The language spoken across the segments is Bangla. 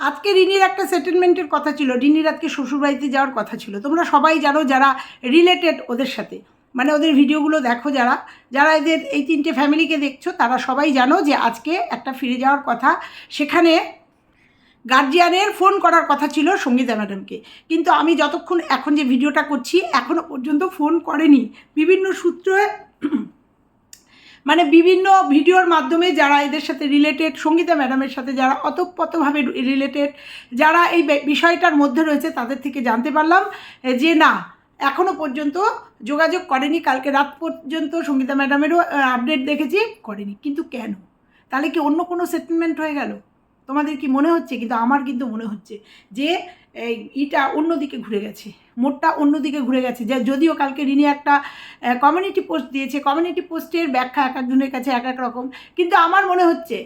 আজকে রিনির একটা সেটেলমেন্টের কথা ছিল, রিনির আজকে শ্বশুরবাড়িতে যাওয়ার কথা ছিল। তোমরা সবাই জানো যারা রিলেটেড ওদের সাথে। মানে ওদের ভিডিওগুলো দেখো যারা যারা এদের এই তিনটে ফ্যামিলিকে দেখছ, তারা সবাই জানো যে আজকে একটা ফিরে যাওয়ার কথা। সেখানে গার্জিয়ানের ফোন করার কথা ছিল সঙ্গীতা ম্যাডামকে কিন্তু আমি যতক্ষণ এখন যে ভিডিওটা করছি এখনও পর্যন্ত ফোন করেনি। বিভিন্ন সূত্রে মানে বিভিন্ন ভিডিওর মাধ্যমে যারা এদের সাথে রিলেটেড সঙ্গীতা ম্যাডামের সাথে যারা অতপ্রতভাবে রিলেটেড যারা এই বিষয়টার মধ্যে রয়েছে তাদের থেকে জানতে পারলাম যে না এখনও পর্যন্ত যোগাযোগ করেনি, কালকে রাত পর্যন্ত সঙ্গীতা ম্যাডামেরও আপডেট দেখেছি, করেনি। কিন্তু কেন? তাহলে কি অন্য কোনো সেটেলমেন্ট হয়ে গেল? তোমাদের কি মনে হচ্ছে? কিন্তু আমার কিন্তু মনে হচ্ছে যে, এই ইটা অন্যদিকে ঘুরে গেছে। মোটটা অন্যদিকে ঘুরে গেছে। যে যদিও কালকে রিনি একটা কমিউনিটি পোস্ট দিয়েছে। কমিউনিটি পোস্টের ব্যাখ্যা এক একজনের কাছে এক এক রকম। কিন্তু আমার মনে হচ্ছে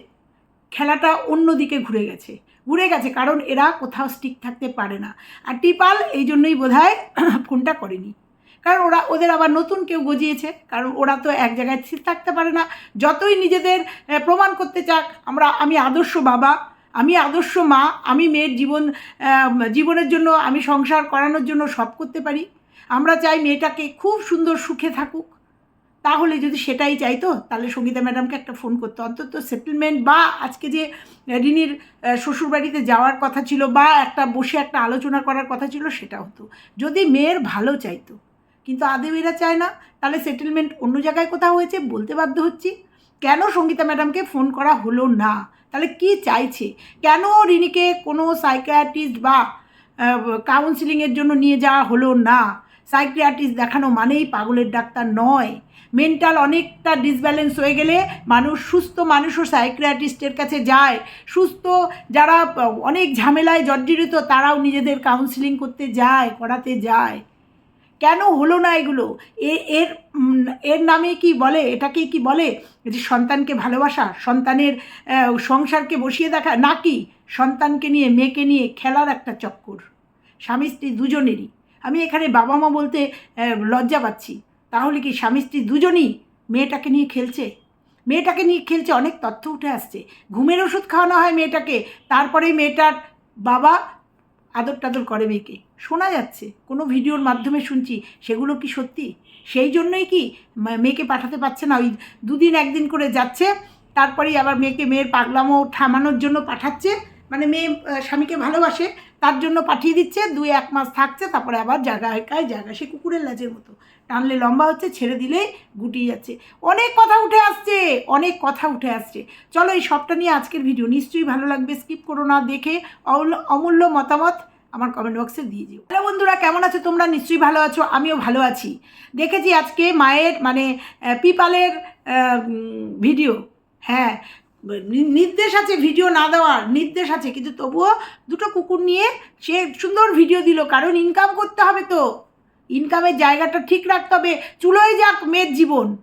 খেলাটা অন্যদিকে ঘুরে গেছে। ঘুরে গেছে কারণ এরা কোথাও স্টিক থাকতে পারে না। আর টিপাল এই জন্যই বোধ ফোনটা করেনি। কারণ ওরা, ওদের আবার নতুন কেউ গজিয়েছে। কারণ ওরা তো এক জায়গায় স্থির থাকতে পারে না। যতই নিজেদের প্রমাণ করতে চাক, আমরা, আমি আদর্শ বাবা আমি আদর্শ মা, আমি মেয়ের জীবন জীবনের জন্য, আমি সংসার করানোর জন্য সব করতে পারি। আমরা চাই মেয়েটাকে খুব সুন্দর সুখে থাকুক। তাহলে যদি সেটাই চাইতো, তাহলে সঙ্গীতা ম্যাডামকে একটা ফোন করতো। অন্তত সেটেলমেন্ট বা আজকে যে রিনির শ্বশুরবাড়িতে যাওয়ার কথা ছিল বা একটা বসে একটা আলোচনা করার কথা ছিল, সেটা হতো। যদি মেয়ের ভালো চাইতো, কিন্তু আদেও এরা চায় না, তাহলে সেটেলমেন্ট অন্য জায়গায় কোথাও হয়েছে বলতে বাধ্য হচ্ছি। কেন সঙ্গীতা ম্যাডামকে ফোন করা হলো না? তাহলে কি চাইছে? কেন রিনিকে কোনো সাইকিয়াট্রিস্ট বা কাউন্সিলিংয়ের জন্য নিয়ে যাওয়া হলো না? সাইকিয়াট্রিস্ট দেখানো মানেই পাগলের ডাক্তার নয়। মেন্টাল অনেকটা ডিসব্যালেন্স হয়ে গেলে মানুষ, সুস্থ মানুষও সাইকিয়াট্রিস্টের কাছে যায়। সুস্থ যারা অনেক ঝামেলায় জর্জরিত, তারাও নিজেদের কাউন্সিলিং করতে যায়, করাতে যায়। কেন হলো না এগুলো? এ, এর এর নামে কি বলে? এটাকে কি বলে? যে সন্তানকে ভালোবাসা, সন্তানের সংসারকে বসিয়ে দেখা, নাকি সন্তানকে নিয়ে, মেয়েকে নিয়ে খেলার একটা চক্কর? স্বামী, স্ত্রী দুজনেরই। আমি এখানে বাবা মা বলতে লজ্জা পাচ্ছি। তাহলে কি স্বামী, স্ত্রী দুজনই মেয়েটাকে নিয়ে খেলছে? মেয়েটাকে নিয়ে খেলছে, অনেক তথ্য উঠে আসছে। ঘুমের ওষুধ খাওয়ানো হয় মেয়েটাকে। তারপরে মেয়েটার বাবা আদর টাদর করে মেয়েকে। শোনা যাচ্ছে, কোনো ভিডিওর মাধ্যমে শুনছি, সেগুলো কি সত্যি? সেই জন্যই কি মেয়েকে পাঠাতে পারছে না? ওই দুদিন একদিন করে যাচ্ছে, তারপরেই আবার মেয়েকে মেয়ের পাগলামো থামানোর জন্য পাঠাচ্ছে। মানে মেয়ে স্বামীকে ভালোবাসে, তার জন্য পাঠিয়ে দিচ্ছে, দুই এক মাস থাকছে, তারপরে আবার জায়গা কায় জায়গা সে কুকুরের লাজের মতো। টানলে লম্বা হচ্ছে, ছেড়ে দিলেই গুটিয়ে যাচ্ছে। অনেক কথা উঠে আসছে, অনেক কথা উঠে আসছে। চলো এই সবটা নিয়ে আজকের ভিডিও। নিশ্চয়ই ভালো লাগবে, স্কিপ করো না, দেখে অমূল্য মতামত আমার কমেন্ট বক্সে দিয়ে দিও হ্যালো বন্ধুরা, কেমন আছো তোমরা? নিশ্চয়ই ভালো আছো, আমিও ভালো আছি। দেখেছি আজকে মায়ের মানে পিপালের ভিডিও। হ্যাঁ নির্দেশ আছে ভিডিও না দেওয়ার, নির্দেশ আছে। কিন্তু তবুও দুটো কুকুর নিয়ে সে সুন্দর ভিডিও দিল, কারণ ইনকাম করতে হবে তো। ইনকামের জায়গাটা ঠিক রাখতে হবে। চুলোয় যাক মেয়ের জীবন।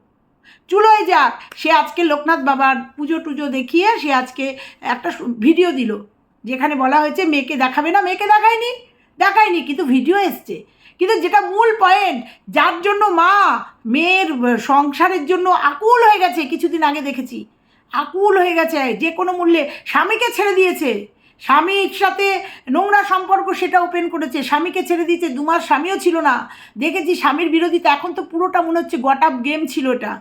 চুলোয় যাক। সে আজকে লোকনাথ বাবার পুজো টুজো দেখিয়ে সে আজকে একটা ভিডিও দিল। যেখানে বলা হয়েছে, মেয়েকে দেখাবে না? মেয়েকে দেখায়নি। দেখায়নি। কিন্তু ভিডিও এসছে। কিন্তু যেটা মূল পয়েন্ট যার জন্য মা মেয়ের সংসারের জন্য আকুল হয়ে গেছে, কিছুদিন আগে দেখেছি। আকুল হয়ে গেছে, যে কোনো মূল্যে স্বামীকে ছেড়ে দিয়েছে। স্বামীর সাথে নোংরা সম্পর্ক সেটা ওপেন করেছে, স্বামীকে ছেড়ে দিয়েছে দু মাস স্বামীও ছিল না। দেখেছি স্বামীর বিরোধিতা, এখন তো পুরোটা মনে হচ্ছে গটাপ গেম ছিল এটা।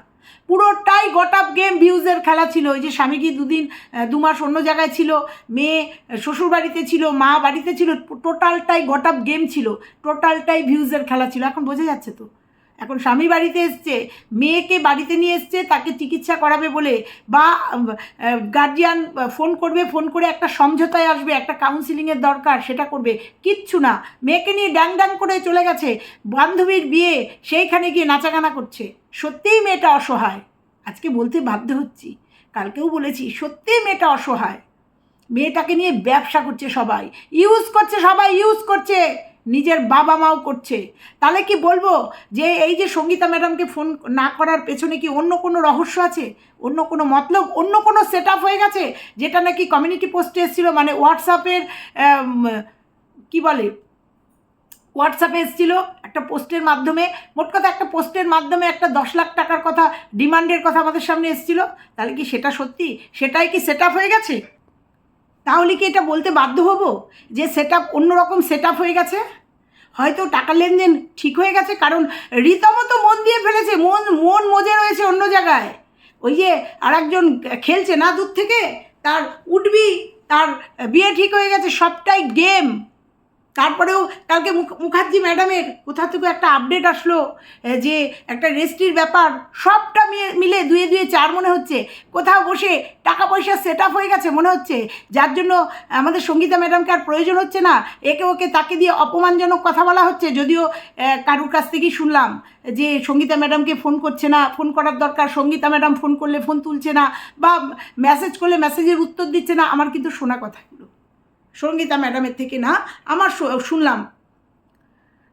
পুরোটাই গটাপ গেম ভিউজের খেলা ছিল। ওই যে স্বামী কি দুদিন দু মাস অন্য জায়গায় ছিল, মেয়ে শ্বশুর বাড়িতে ছিল, মা বাড়িতে ছিল, টোটালটাই গটাপ গেম ছিল। টোটালটাই ভিউজের খেলা ছিল। এখন বোঝা যাচ্ছে তো? এখন স্বামী বাড়িতে এসছে, মেয়েকে বাড়িতে নিয়ে এসছে, তাকে চিকিৎসা করাবে বলে, বা গার্জিয়ান ফোন করবে ফোন করে একটা সমঝোতায় আসবে, একটা কাউন্সিলিংয়ের দরকার, সেটা করবে। কিচ্ছু না, মেয়েকে নিয়ে ড্যাং ড্যাং করে চলে গেছে, বান্ধবীর বিয়ে, সেইখানে গিয়ে নাচাগানা করছে। সত্যিই মেয়েটা অসহায়। আজকে বলতে বাধ্য হচ্ছি, কালকেও বলেছি, সত্যিই মেয়েটা অসহায়। মেয়েটাকে নিয়ে ব্যবসা করছে সবাই ইউজ করছে সবাই ইউজ করছে। নিজের বাবা মাও করছে। তাহলে কি বলব যে এই যে সঙ্গীতা ম্যাডামকে ফোন না করার পেছনে কি অন্য কোনো রহস্য আছে? অন্য কোনো মতলব? অন্য কোনো সেট হয়ে গেছে? যেটা নাকি কমিউনিটি পোস্টে এসেছিল মানে হোয়াটসঅ্যাপের কি বলে? হোয়াটসঅ্যাপে এসেছিল একটা পোস্টের মাধ্যমে, মোট কথা একটা পোস্টের মাধ্যমে একটা দশ লাখ টাকার কথা ডিমান্ডের কথা আমাদের সামনে এসেছিল। তাহলে কি সেটা সত্যি? সেটাই কি সেট হয়ে গেছে? তাহলে কি এটা বলতে বাধ্য হব যে সেট আপ অন্যরকম সেট আপ হয়ে গেছে? হয়তো টাকা লেনদেন ঠিক হয়ে গেছে, কারণ রীতিমতো মন দিয়ে ফেলেছে, মন মন মজে রয়েছে অন্য জায়গায়। ওই যে আর একজন খেলছে না দূর থেকে, তার উঠবি তার বিয়ে ঠিক হয়ে গেছে, সবটাই গেম তারপরেও কালকে মুখ মুখার্জি ম্যাডামের কোথা থেকে একটা আপডেট আসলো যে একটা রেজিস্ট্রির ব্যাপার, সবটা মিলে দুয়ে দুয়ে চার মনে হচ্ছে। কোথাও বসে টাকা পয়সা সেট আপ হয়ে গেছে মনে হচ্ছে। যার জন্য আমাদের সঙ্গীতা ম্যাডামকে আর প্রয়োজন হচ্ছে না। একে ওকে তাকে দিয়ে অপমানজনক কথা বলা হচ্ছে, যদিও কারুর কাছ থেকেই শুনলাম যে সঙ্গীতা ম্যাডামকে ফোন করছে না, ফোন করার দরকার, সঙ্গীতা ম্যাডাম ফোন করলে ফোন তুলছে না বা মেসেজ করলে মেসেজের উত্তর দিচ্ছে না, আমার কিন্তু শোনা কথাগুলো সঙ্গীতা ম্যাডামের থেকে না, আমার শুনলাম।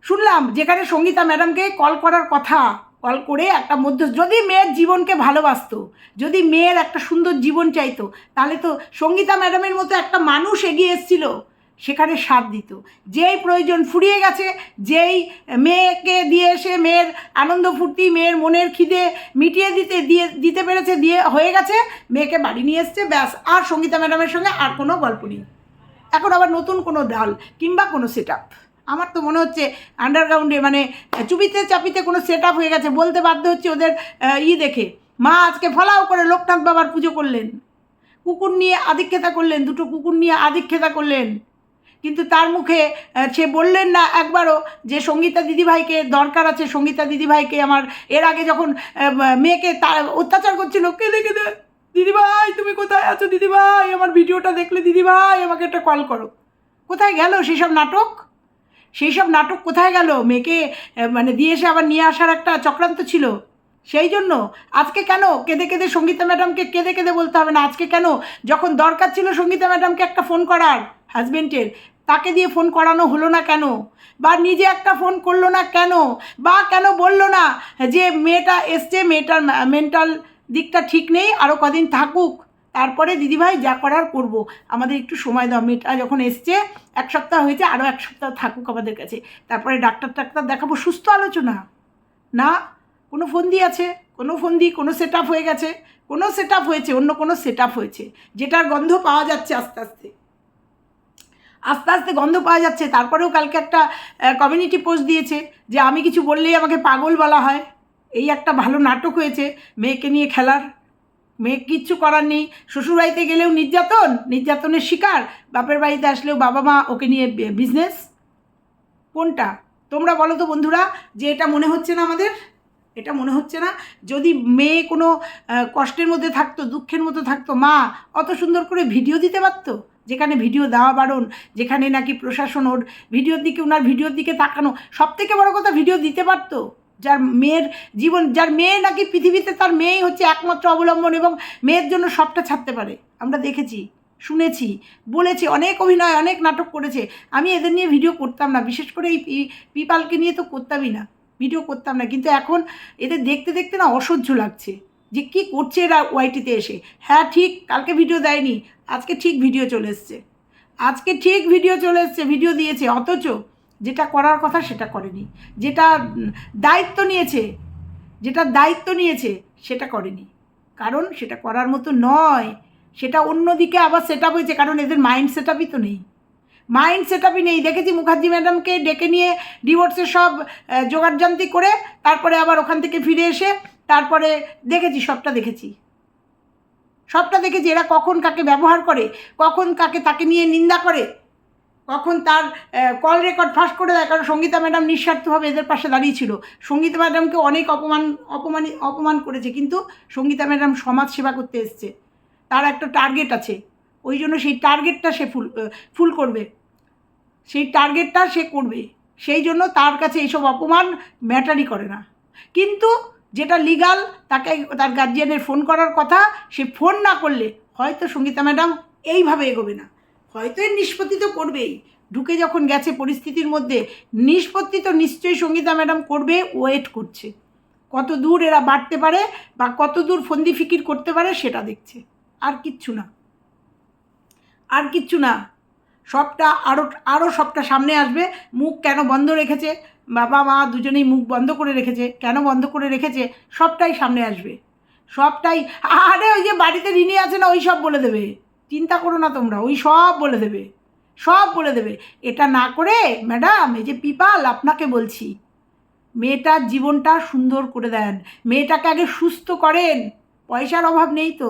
শুনলাম যেখানে সঙ্গীতা ম্যাডামকে কল করার কথা, কল করে একটা মধ্য, যদি মেয়ের জীবনকে ভালোবাসতো, যদি মেয়ের একটা সুন্দর জীবন চাইতো, তাহলে তো সঙ্গীতা ম্যাডামের মতো একটা মানুষ এগিয়ে এসেছিল, সেখানে সাথ দিত। যেই প্রয়োজন ফুরিয়ে গেছে, যেই মেয়েকে দিয়ে এসে মেয়ের আনন্দ ফুর্তি, মেয়ের মনের খিদে মিটিয়ে দিতে, দিয়ে, দিতে পেরেছে, দিয়ে হয়ে গেছে, মেয়েকে বাড়ি নিয়ে এসছে, ব্যাস, আর সঙ্গীতা ম্যাডামের সঙ্গে আর কোনো গল্প নেই। এখন আবার নতুন কোনো ডাল কিংবা কোনো সেট আমার তো মনে হচ্ছে আন্ডারগ্রাউন্ডে মানে চুপিতে চাপিতে কোনো সেট হয়ে গেছে, বলতে বাধ্য হচ্ছে ওদের ই দেখে। মা আজকে ফলাও করে লোকনাথ বাবার পুজো করলেন। কুকুর নিয়ে আধিক্ষেতা করলেন, দুটো কুকুর নিয়ে আধিক্ষেতা করলেন। কিন্তু তার মুখে সে বললেন না একবারও যে সঙ্গীতা দিদিভাইকে দরকার আছে, সঙ্গীতা দিদিভাইকে আমার, এর আগে যখন মেয়েকে তার অত্যাচার করছিল, কেঁদে কেঁদে দিদিভাই, তুমি কোথায় আছো দিদিভাই? আমার ভিডিওটা দেখলে দিদিভাই, আমাকে একটা কল করো। কোথায় গেল সেসব নাটক? সেই সব নাটক কোথায় গেল? মেয়েকে মানে দিয়ে এসে আবার নিয়ে আসার একটা চক্রান্ত ছিল। সেই জন্য আজকে কেন কেঁদে কেঁদে সঙ্গীতা ম্যাডামকে কেঁদে কেঁদে বলতে হবে না? আজকে কেন? যখন দরকার ছিল সঙ্গীতা ম্যাডামকে একটা ফোন করার হাজবেন্ডের তাকে দিয়ে ফোন করানো হলো না কেন? বা নিজে একটা ফোন করল না কেন? বা কেন বলল না যে মেয়েটা এসছে, মেয়েটার মেন্টাল দিকটা ঠিক নেই আরও কদিন থাকুক। তারপরে দিদিভাই যা করার করব। আমাদের একটু সময় দাও, মেয়েটা যখন এসছে, এক সপ্তাহ হয়েছে আরও এক সপ্তাহ থাকুক আমাদের কাছে। তারপরে ডাক্তার টাক্তার দেখাবো, সুস্থ আলোচনা। না, কোনো ফোন দিয়ে আছে? কোনো ফোন দিয়ে কোনো সেট হয়ে গেছে? কোনো সেট হয়েছে, অন্য কোনো সেট হয়েছে? যেটার গন্ধ পাওয়া যাচ্ছে আস্তে আস্তে। আস্তে আস্তে গন্ধ পাওয়া যাচ্ছে। তারপরেও কালকে একটা কমিউনিটি পোস্ট দিয়েছে যে, আমি কিছু বললেই আমাকে পাগল বলা হয়। এই একটা ভালো নাটক হয়েছে, মেয়েকে নিয়ে খেলার। মেয়ে কিচ্ছু করার নেই। শ্বশুরবাড়িতে গেলেও নির্যাতন, নির্যাতনের শিকার। বাপের বাড়িতে আসলেও বাবা মা ওকে নিয়ে বিজনেস কোনটা? তোমরা বলো তো বন্ধুরা, যে এটা মনে হচ্ছে না আমাদের? এটা মনে হচ্ছে না? যদি মেয়ে কোনো কষ্টের মধ্যে থাকতো, দুঃখের মধ্যে থাকতো, মা অত সুন্দর করে ভিডিও দিতে পারতো? যেখানে ভিডিও দেওয়া বারণ, যেখানে নাকি প্রশাসন ওর ভিডিওর দিকে ওনার ভিডিওর দিকে তাকানো সব থেকে বড় কথা ভিডিও দিতে পারতো? যার মেয়ের জীবন, যার মেয়ে নাকি পৃথিবীতে তার মেয়েই হচ্ছে একমাত্র অবলম্বন এবং মেয়ের জন্য সবটা ছাড়তে পারে। আমরা দেখেছি, শুনেছি, বলেছি, অনেক অভিনয়, অনেক নাটক করেছে। আমি এদের নিয়ে ভিডিও করতাম না, বিশেষ করে এই পিপালকে নিয়ে তো করতামই না, ভিডিও করতাম না। কিন্তু এখন এদের দেখতে দেখতে না অসহ্য লাগছে যে কি করছে এরা ওয়াইটিতে এসে। হ্যাঁ ঠিক, কালকে ভিডিও দেয়নি, আজকে ঠিক ভিডিও চলে এসছে। আজকে ঠিক ভিডিও চলে এসছে, ভিডিও দিয়েছে, অথচ যেটা করার কথা সেটা করেনি। যেটা দায়িত্ব নিয়েছে, যেটা দায়িত্ব নিয়েছে সেটা করেনি। কারণ সেটা করার মতো নয়। সেটা অন্যদিকে আবার সেট আপ হয়েছে, কারণ এদের মাইন্ড সেট আপই তো নেই। মাইন্ড সেট আপই নেই। দেখেছি মুখার্জি ম্যাডামকে ডেকে নিয়ে ডিভোর্সের সব জোগাড়যন্ত্রী করে তারপরে আবার ওখান থেকে ফিরে এসে তারপরে দেখেছি, সবটা দেখেছি। সবটা দেখেছি। এরা কখন কাকে ব্যবহার করে, কখন কাকে তাকে নিয়ে নিন্দা করে কখন তার কল রেকর্ড ফাঁস করে দেয়, কারণ সঙ্গীতা ম্যাডাম নিঃস্বার্থভাবে এদের পাশে দাঁড়িয়েছিল। সঙ্গীতা ম্যাডামকে অনেক অপমান, অপমানি, অপমান করেছে, কিন্তু সঙ্গীতা ম্যাডাম সমাজ সেবা করতে এসছে। তার একটা টার্গেট আছে। ওই জন্য সেই টার্গেটটা সে ফুল ফুল করবে। সেই টার্গেটটা সে করবে। সেই জন্য তার কাছে এইসব অপমান ম্যাটারই করে না। কিন্তু যেটা লিগাল তাকে তার গার্জিয়ানের ফোন করার কথা, সে ফোন না করলে হয়তো সঙ্গীতা ম্যাডাম এইভাবে এগোবে না। হয়তো এর নিষ্পত্তি তো করবেই। ঢুকে যখন গেছে পরিস্থিতির মধ্যে, নিষ্পত্তি তো নিশ্চয়ই সঙ্গীতা ম্যাডাম করবে ওয়েট করছে। কত দূর এরা বাড়তে পারে বা কত দূর ফন্দি ফিকির করতে পারে সেটা দেখছে। আর কিচ্ছু না। আর কিচ্ছু না। সবটা আরও আরও সবটা সামনে আসবে। মুখ কেন বন্ধ রেখেছে? বাবা মা দুজনেই মুখ বন্ধ করে রেখেছে। কেন বন্ধ করে রেখেছে? সবটাই সামনে আসবে। সবটাই, আরে ওই যে বাড়িতে ঋণী আছে না, ওই সব বলে দেবে। চিন্তা করো না তোমরা, ওই সব বলে দেবে, সব বলে দেবে। এটা না করে ম্যাডাম এই যে পিপাল, আপনাকে বলছি মেয়েটার জীবনটা সুন্দর করে দেন, মেয়েটাকে আগে সুস্থ করেন, পয়সার অভাব নেই তো।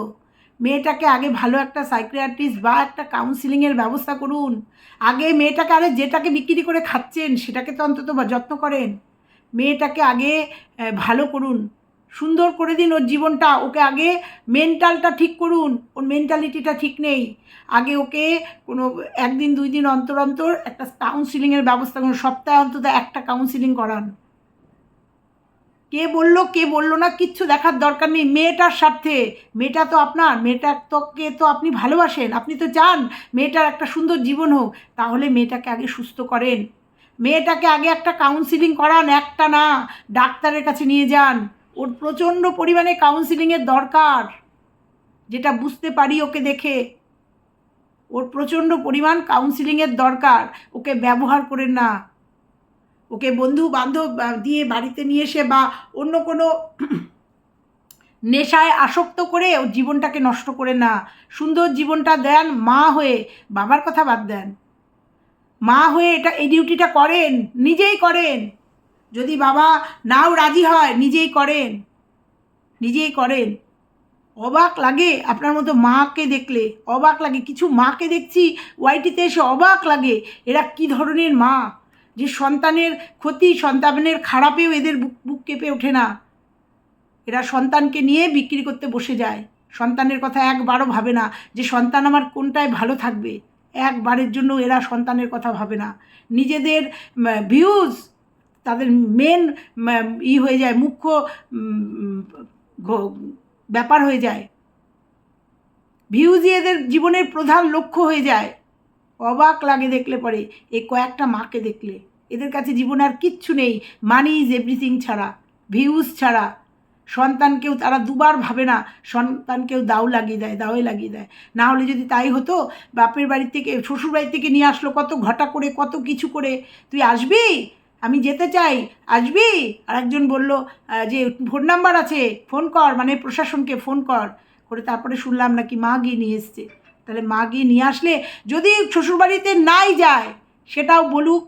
মেয়েটাকে আগে ভালো একটা সাইকিয়াট্রিস্ট বা একটা কাউন্সিলিংয়ের ব্যবস্থা করুন। আগে মেয়েটাকে আরে যেটাকে বিক্রি করে খাচ্ছেন, সেটাকে তো অন্তত যত্ন করেন। মেয়েটাকে আগে ভালো করুন। সুন্দর করে দিন ওর জীবনটা। ওকে আগে মেন্টালটা ঠিক করুন। ওর মেন্টালিটিটা ঠিক নেই। আগে ওকে কোনো একদিন, দুই দিন অন্তর অন্তর একটা কাউন্সিলিংয়ের ব্যবস্থা করুন। সপ্তাহে অন্তত একটা কাউন্সিলিং করান। কে বলল কে বলল না, কিচ্ছু দেখার দরকার নেই। মেয়েটার স্বার্থে। মেয়েটা তো আপনার মেয়েটার তোকে তো আপনি ভালোবাসেন। আপনি তো চান মেয়েটার একটা সুন্দর জীবন হোক। তাহলে মেয়েটাকে আগে সুস্থ করেন। মেয়েটাকে আগে একটা কাউন্সিলিং করান। একটা না, ডাক্তারের কাছে নিয়ে যান। ওর প্রচণ্ড পরিমাণে কাউন্সিলিংয়ের দরকার। যেটা বুঝতে পারি ওকে দেখে। ওর প্রচণ্ড পরিমাণ কাউন্সিলিংয়ের দরকার। ওকে ব্যবহার করে না। ওকে বন্ধু বান্ধব দিয়ে বাড়িতে নিয়ে এসে বা অন্য কোনো নেশায় আসক্ত করে ওর জীবনটাকে নষ্ট করে না। সুন্দর জীবনটা দেন মা হয়ে। বাবার কথা বাদ দেন। মা হয়ে এটা এই ডিউটিটা করেন। নিজেই করেন। যদি বাবা নাও রাজি হয়, নিজেই করেন। নিজেই করেন। অবাক লাগে আপনার মতো মাকে দেখলে। অবাক লাগে, কিছু মাকে দেখছি ওয়াইটিতে এসে অবাক লাগে, এরা কি ধরনের মা? যে সন্তানের ক্ষতি, সন্তানের খারাপেও এদের বুক বুক কেঁপে ওঠে না। এরা সন্তানকে নিয়ে বিক্রি করতে বসে যায়। সন্তানের কথা একবারও ভাবে না যে সন্তান আমার কোনটায় ভালো থাকবে। একবারের জন্য এরা সন্তানের কথা ভাবে না। নিজেদের ভিউজ তাদের মেন ই হয়ে যায়, মুখ্য ব্যাপার হয়ে যায়। ভিউজই এদের জীবনের প্রধান লক্ষ্য হয়ে যায়। অবাক লাগে দেখলে পরে এই কয়েকটা মাকে দেখলে। এদের কাছে জীবনে আর কিচ্ছু নেই মানি ইজ এভরিথিং ছাড়া ভিউজ ছাড়া। সন্তানকেও তারা দুবার ভাবে না, সন্তানকেও দাও লাগিয়ে দেয়, দাওয়ে লাগিয়ে দেয়। না হলে যদি তাই হতো, বাপের বাড়ি থেকে শ্বশুর বাড়ি থেকে নিয়ে আসলো, কত ঘটা করে, কত কিছু করে। তুই আসবি? আমি যেতে চাই। আসবি? আর একজন বলল যে ফোন নাম্বার আছে, ফোন কর মানে প্রশাসনকে ফোন কর। করে তারপরে শুনলাম নাকি মা গিয়ে নিয়ে এসছে। তাহলে মা গিয়ে নিয়ে আসলে যদি শ্বশুরবাড়িতে নাই যায়, সেটাও বলুক,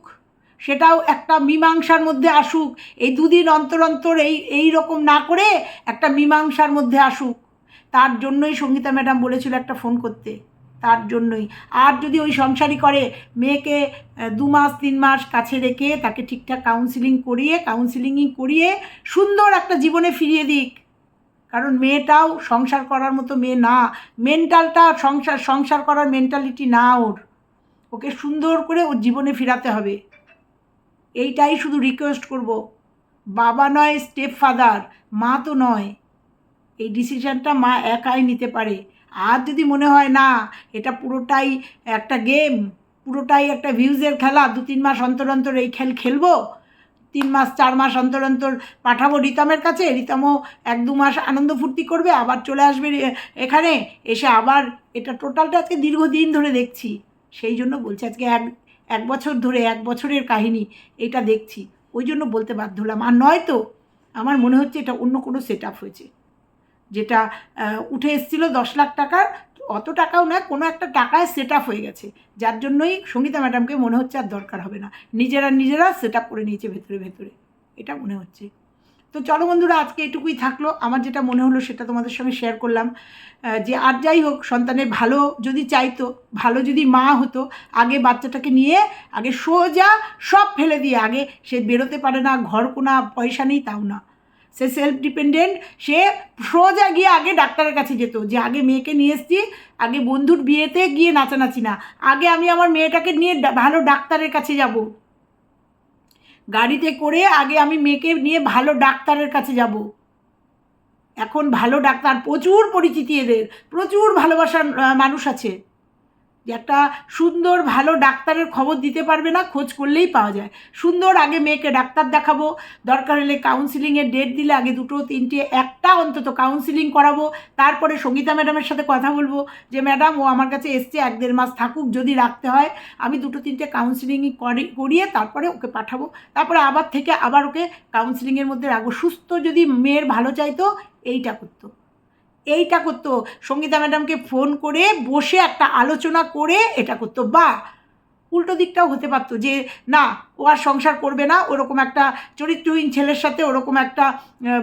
সেটাও একটা মীমাংসার মধ্যে আসুক। এই দুদিন অন্তর অন্তর এই এই রকম না করে একটা মীমাংসার মধ্যে আসুক। তার জন্যই সঙ্গীতা ম্যাডাম বলেছিল একটা ফোন করতে। তার জন্যই। আর যদি ওই সংসারই করে, মেয়েকে দু মাস, তিন মাস কাছে রেখে তাকে ঠিকঠাক কাউন্সিলিং করিয়ে কাউন্সিলিংই করিয়ে সুন্দর একটা জীবনে ফিরিয়ে দিক। কারণ মেয়েটাও সংসার করার মতো মেয়ে না। মেন্টালটা সংসার সংসার করার মেন্টালিটি না ওর। ওকে সুন্দর করে ওর জীবনে ফিরাতে হবে। এইটাই শুধু রিকোয়েস্ট করব। বাবা নয় স্টেপ ফাদার মা তো নয়। এই ডিসিশনটা মা একাই নিতে পারে। আর যদি মনে হয় না, এটা পুরোটাই একটা গেম, পুরোটাই একটা ভিউজের খেলা, দু তিন মাস অন্তর অন্তর এই খেল খেলব, তিন মাস, চার মাস অন্তর অন্তর পাঠাবো রিতমের কাছে, রিতমও এক দু মাস আনন্দ ফুর্তি করবে, আবার চলে আসবে এখানে, এসে আবার এটা টোটালটা আজকে দীর্ঘদিন ধরে দেখছি, সেই জন্য বলছি আজকে এক এক বছর ধরে, এক বছরের কাহিনী এটা দেখছি, ওই জন্য বলতে বাধ্য হলাম, আর নয়তো আমার মনে হচ্ছে এটা অন্য কোনো সেট আপ হয়েছে। যেটা উঠে এসেছিল দশ লাখ টাকার, অত টাকাও না, কোনো একটা টাকায় সেট আপ হয়ে গেছে। যার জন্যই সঙ্গীতা ম্যাডামকে মনে হচ্ছে আর দরকার হবে না। নিজেরা নিজেরা সেট আপ করে নিয়েছে ভেতরে ভেতরে। এটা মনে হচ্ছে। তো চলো বন্ধুরা, আজকে এটুকুই থাকল। আমার যেটা মনে হলো সেটা তোমাদের সঙ্গে শেয়ার করলাম। যে আর যাই হোক, সন্তানের ভালো যদি চাইতো, ভালো যদি মা হতো, আগে বাচ্চাটাকে নিয়ে, আগে সোজা সব ফেলে দিয়ে আগে, সে বেরোতে পারে না, ঘর কোনা, পয়সা নেই, তাও না। সে সেলফ ডিপেন্ডেন্ট সে সোজা গিয়ে আগে ডাক্তারের কাছে যেত, যে আগে মেয়েকে নিয়ে এসছি, আগে বন্ধুর বিয়েতে গিয়ে নাচানাচি না, আগে আমি আমার মেয়েটাকে নিয়ে ভালো ডাক্তারের কাছে যাব। গাড়িতে করে আগে আমি মেয়েকে নিয়ে ভালো ডাক্তারের কাছে যাব। এখন ভালো ডাক্তার প্রচুর পরিচিতি এদের, প্রচুর ভালোবাসার মানুষ আছে। একটা সুন্দর, ভালো ডাক্তারের খবর দিতে পারবে না, খোঁজ করলেই পাওয়া যায়। সুন্দর, আগে মেয়েকে ডাক্তার দেখাবো, দরকার হলে কাউন্সিলিংয়ের ডেট দিলে আগে দুটো, তিনটে, একটা অন্তত কাউন্সিলিং করাবো, তারপরে সঙ্গীতা ম্যাডামের সাথে কথা বলব যে, ম্যাডাম, ও আমার কাছে এসছে, এক দেড় মাস থাকুক, যদি রাখতে হয়, আমি দুটো, তিনটে কাউন্সিলিং করিয়ে তারপরে ওকে পাঠাবো। তারপরে আবার থেকে আবার ওকে কাউন্সিলিংয়ের মধ্যে রাখব। সুস্থ যদি মেয়ের ভালো চাইতো, এইটা করতো। এইটা করতো। সঙ্গীতা ম্যাডামকে ফোন করে বসে একটা আলোচনা করে এটা করতো। বা উল্টো দিকটাও হতে পারতো যে, না, ও আর সংসার করবে না। ওরকম একটা চরিত্রহীন ছেলের সাথে, ওরকম একটা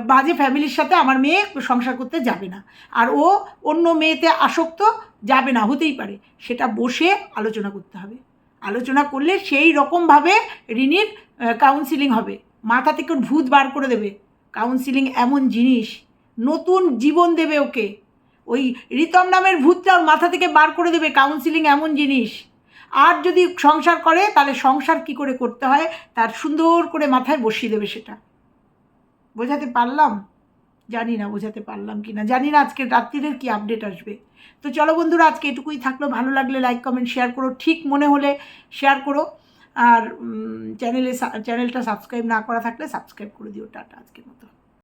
বাজে ফ্যামিলির সাথে আমার মেয়ে সংসার করতে যাবে না। আর ও অন্য মেয়েতে আসক্ত যাবে না, হতেই পারে। সেটা বসে আলোচনা করতে হবে। আলোচনা করলে সেই রকমভাবে ঋণীর কাউন্সিলিং হবে। মাথা থেকে ভূত বার করে দেবে। কাউন্সিলিং এমন জিনিস নতুন জীবন দেবে ওকে। ওই রিতম নামের ভূতটা মাথা থেকে বার করে দেবে কাউন্সিলিং এমন জিনিস। আর যদি সংসার করে, তাহলে সংসার কি করে করতে হয়? তার সুন্দর করে মাথায় বসিয়ে দেবে সেটা। বোঝাতে পারলাম? জানি না বোঝাতে পারলাম কি না জানি না আজকে রাত্রিরের কি আপডেট আসবে। তো চলো বন্ধুরা, আজকে এটুকুই থাকল। ভালো লাগলে লাইক কমেন্ট শেয়ার করো। ঠিক মনে হলে শেয়ার করো। আর চ্যানেলে চ্যানেলটা সাবস্ক্রাইব না করা থাকলে সাবস্ক্রাইব করে দিও। টাটা, আজকের মতো।